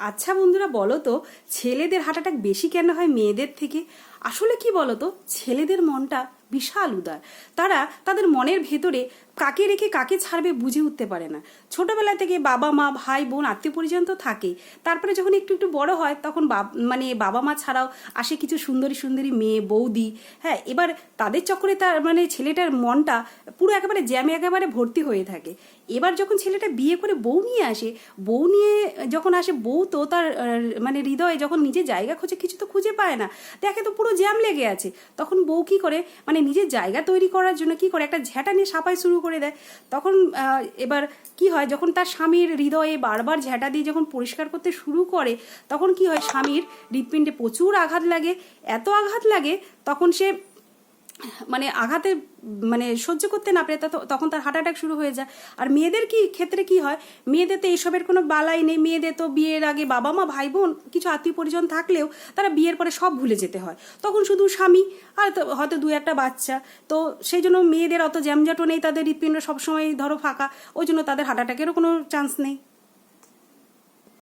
আচ্ছা বন্ধুরা বলো তো, ছেলেদের হার্ট অ্যাটাক বেশি কেন হয় মেয়েদের থেকে? আসলে কি বলো তো, ছেলেদের মনটা বিশাল উদার। তারা তাদের মনের ভেতরে কাকে রেখে কাকে ছাড়বে বুঝে উঠতে পারে না। ছোটবেলা থেকে বাবা মা, ভাই, বোন, আত্মীয় পরিজন তো থাকেই তারপরে যখন একটু একটু বড় হয়, তখন মানে বাবা মা ছাড়াও আসে কিছু সুন্দরী সুন্দরী মেয়ে, বৌদি। হ্যাঁ এবার তাদের চক্করে তার মানে ছেলেটার মনটা পুরো একেবারে জ্যামে একেবারে ভর্তি হয়ে থাকে। এবার যখন ছেলেটা বিয়ে করে বউ নিয়ে আসে, বউ নিয়ে যখন আসে, বউ তো তার মানে হৃদয়ে যখন নিজের জায়গা খোঁজে, কিছু তো খুঁজে পায় না। দেখে তো পুরো জ্যাম লেগে আছে। তখন বউ কি করে মানে নিজের জায়গা তৈরি করার জন্য কি করে একটা ঝ্যাঁটা নিয়ে সাপাই শুরু করে দেয়। তখন এবার কি হয়, যখন তার স্বামীর হৃদয়ে বারবার ঝ্যাঁটা দিয়ে যখন পরিষ্কার করতে শুরু করে, তখন কি হয়, স্বামীর হৃৎপিণ্ডে প্রচুর আঘাত লাগে। এত আঘাত লাগে, তখন সে মানে আঘাতে মানে সহ্য করতে না পারে তখন তার হার্ট অ্যাটাক শুরু হয়ে যায়। আর মেয়েদের কি, ক্ষেত্রে কি হয়? মেয়েদের তো এইসবের কোনো বালাই নেই। মেয়েদের তো বিয়ের আগে বাবা মা, ভাই বোন, কিছু আত্মীয় পরিজন থাকলেও তারা বিয়ের পরে সব ভুলে যেতে হয়। তখন শুধু স্বামী আর হয়তো দু একটা বাচ্চা। তো সেই জন্য মেয়েদের অত জ্যামজাটও নেই। তাদের হৃৎপিণ্ড সবসময় ধরো ফাঁকা। ওই জন্য তাদের হার্ট অ্যাটাকেরও কোনো চান্স নেই।